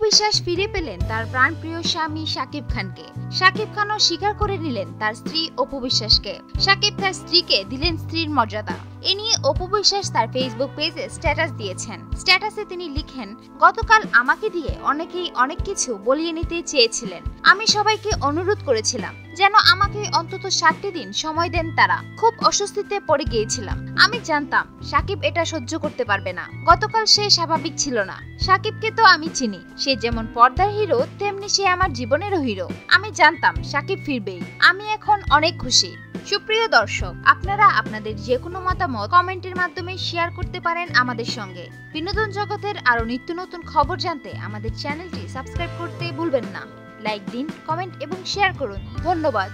বিশ্বাস ফিরে পেলেন তার প্রাণপ্রিয় স্বামী সাকিব খানকে। সাকিব খানও স্বীকার করে নিলেন তার স্ত্রী অপু বিশ্বাসকে শাকিব তার স্ত্রীকে দিলেন স্ত্রীর মর্যাদা। এ নিয়ে অপু বিশ্বাস তার ফেসবুক পেজে স্ট্যাটাস দিয়েছেন। স্ট্যাটাসে তিনি লিখেন, গতকাল আমাকে দিয়ে অনেকেই অনেক কিছু বলিয়ে নিতে চেয়েছিলেন। আমি সবাইকে অনুরোধ করেছিলাম যেন আমাকে অন্তত সাতটি দিন সময় দেন তারা। খুব অস্বস্তিতে পড়ে গিয়েছিলাম। আমি জানতাম, সাকিব এটা সহ্য করতে পারবে না। গতকাল সে স্বাভাবিক ছিল না। সাকিবকে তো আমি চিনি। সে যেমন পর্দার হিরো, তেমনি সে আমার জীবনেরও হিরো। আমি জানতাম, সাকিব ফিরবেই। আমি এখন অনেক খুশি। সুপ্রিয় দর্শক, আপনারা আপনাদের যে কোনো মতামত কমেন্টের মাধ্যমে শেয়ার করতে পারেন আমাদের সঙ্গে। বিনোদন জগতের আরও নিত্য নতুন খবর জানতে আমাদের চ্যানেলটি সাবস্ক্রাইব করতে ভুলবেন না। লাইক দিন, কমেন্ট এবং শেয়ার করুন। ধন্যবাদ।